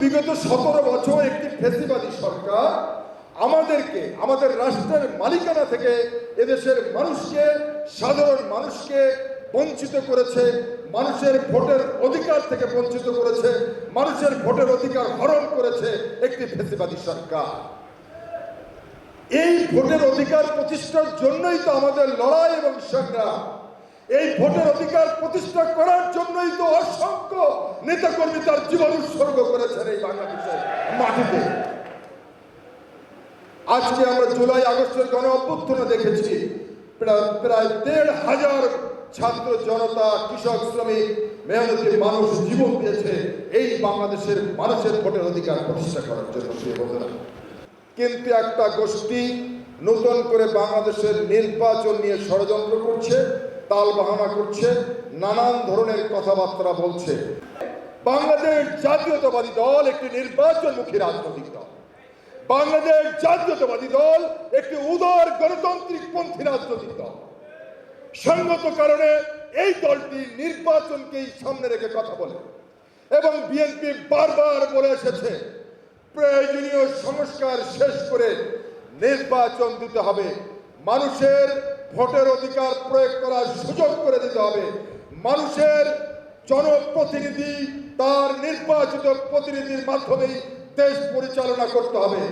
বিগত সতেরো বছর একটি ফেসিবাদী সরকার আমাদেরকে, আমাদের রাষ্ট্রের মালিকানা থেকে এদেশের মানুষকে, সাধারণ মানুষকে বঞ্চিত করেছে, মানুষের ভোটের অধিকার থেকে বঞ্চিত করেছে, মানুষের ভোটের অধিকার হরণ করেছে একটি ফেসিবাদী সরকার। এই ভোটের অধিকার প্রতিষ্ঠার জন্যই তো আমাদের লড়াই এবং সংগ্রাম। এই ভোটের অধিকার প্রতিষ্ঠা করার অসংখ্য নেতাকর্মী তার জীবন উৎসর্গ করেছেন এই বাংলাদেশের মাটিতে। আজকে আমরা জুলাই আগস্টের গণ অভ্যুত্থানে দেখেছি প্রায় দেড় হাজার ছাত্র জনতা, কৃষক, শ্রমিক, মেহনতি মানুষ জীবন দিয়েছে এই বাংলাদেশের মানুষের ভোটের অধিকার প্রতিষ্ঠা করার জন্য, প্রিয় বন্ধুরা। কিন্তু একটা গোষ্ঠী নতুন করে বাংলাদেশের নির্বাচন নিয়ে ষড়যন্ত্র করছে, তাল বাহানা করছে, নানান ধরনের কথাবার্তা বলছে। বাংলাদেশ জাতীয়তাবাদী দল একটি নির্বাচনমুখী রাজনৈতিক দল। বাংলাদেশ জাতীয়তাবাদী দল একটি উদার গণতান্ত্রিক পন্থী রাজনৈতিক দল। সঙ্গত কারণে এই দলটি নির্বাচনকেই সামনে রেখে কথা বলে এবং বিএনপি বারবার বলে এসেছে, প্রয়োজনীয় সংস্কার শেষ করে নির্বাচন দিতে হবে। মানুষের ভোটের অধিকার প্রয়োগ করার সুযোগ করে দিতে হবে। মানুষের জনপ্রতিনিধি তার নির্বাচিত প্রতিনিধির মাধ্যমেই দেশ পরিচালনা করতে হবে।